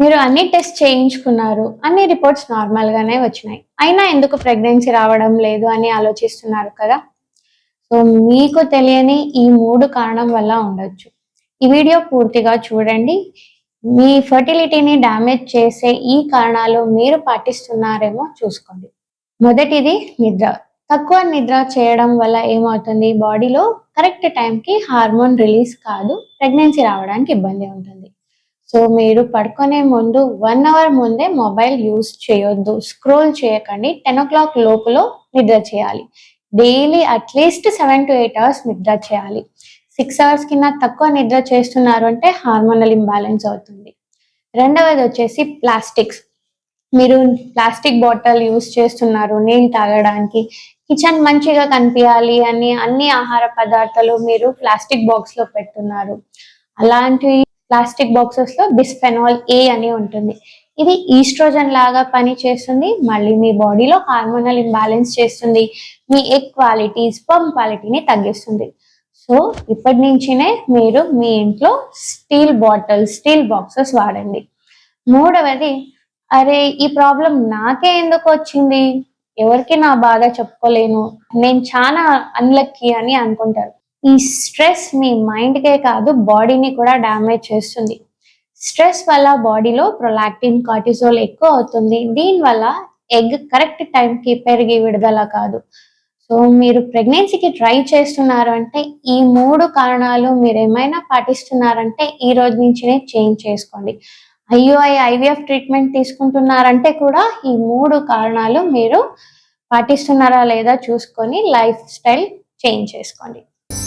మీరు అన్ని టెస్ట్ చేయించుకున్నారు అన్ని రిపోర్ట్స్ నార్మల్ గానే వచ్చినాయి. అయినా ఎందుకు ప్రెగ్నెన్సీ రావడం లేదు అని ఆలోచిస్తున్నారు కదా? సో మీకు తెలియని ఈ మూడు కారణం వల్ల ఉండొచ్చు. ఈ వీడియో పూర్తిగా చూడండి. మీ ఫర్టిలిటీని డ్యామేజ్ చేసే ఈ కారణాలు మీరు పాటిస్తున్నారేమో చూసుకోండి. మొదటిది నిద్ర. తక్కువ నిద్ర చేయడం వల్ల ఏమవుతుంది? బాడీలో కరెక్ట్ టైంకి హార్మోన్ రిలీజ్ కాదు ప్రెగ్నెన్సీ రావడానికి ఇబ్బంది ఉంటుంది. సో మీరు పడుకునే ముందు వన్ అవర్ ముందే మొబైల్ యూస్ చేయొద్దు. స్క్రోల్ చేయకండి. టెన్ ఓ క్లాక్ లోపల నిద్ర చేయాలి. Daily at least seven to eight hours నిద్ర చేయాలి. సిక్స్ అవర్స్ కింద తక్కువ నిద్ర చేస్తున్నారు అంటే హార్మోనల్ ఇంబ్యాలెన్స్ అవుతుంది. రెండవది వచ్చేసి ప్లాస్టిక్స్ మీరు ప్లాస్టిక్ బాటిల్ యూస్ చేస్తున్నారు నీళ్ళు తాగడానికి. కిచెన్ మంచిగా కనిపించాలి అని అన్ని ఆహార పదార్థాలు మీరు ప్లాస్టిక్ బాక్స్లో పెట్టున్నారు అలాంటివి ప్లాస్టిక్ బాక్సెస్లో బిస్ఫెనాల్ ఏ అని ఉంటుంది. ఇది ఈస్ట్రోజన్ లాగా పని చేస్తుంది. మళ్ళీ మీ బాడీలో హార్మోనల్ ఇంబ్యాలెన్స్ చేస్తుంది. మీ ఎగ్ క్వాలిటీ స్పమ్ క్వాలిటీని తగ్గిస్తుంది. సో ఇప్పటి నుంచినే మీరు మీ ఇంట్లో స్టీల్ బాటిల్ స్టీల్ బాక్సెస్ వాడండి. మూడవది అరే ఈ ప్రాబ్లం నాకే ఎందుకు వచ్చింది? ఎవరికి నా బాధ చెప్పుకోలేను? నేను చాలా అన్లక్కీ అని అనుకుంటారు. ఈ స్ట్రెస్ మీ మైండ్కే కాదు బాడీని కూడా డ్యామేజ్ చేస్తుంది. స్ట్రెస్ వల్ల బాడీలో ప్రొలాక్టిన్ కార్టిజోల్ ఎక్కువ అవుతుంది. దీనివల్ల ఎగ్ కరెక్ట్ టైంకి పెరిగి విడుదల కాదు. సో మీరు ప్రెగ్నెన్సీకి ట్రై చేస్తున్నారు అంటే ఈ మూడు కారణాలు మీరు ఏమైనా పాటిస్తున్నారంటే ఈ రోజు నుంచినే చేంజ్ చేసుకోండి. ఐయుఐ ఐవీఎఫ్ ట్రీట్మెంట్ తీసుకుంటున్నారంటే కూడా ఈ మూడు కారణాలు మీరు పాటిస్తున్నారా లేదా చూసుకొని లైఫ్ స్టైల్ చేంజ్ చేసుకోండి.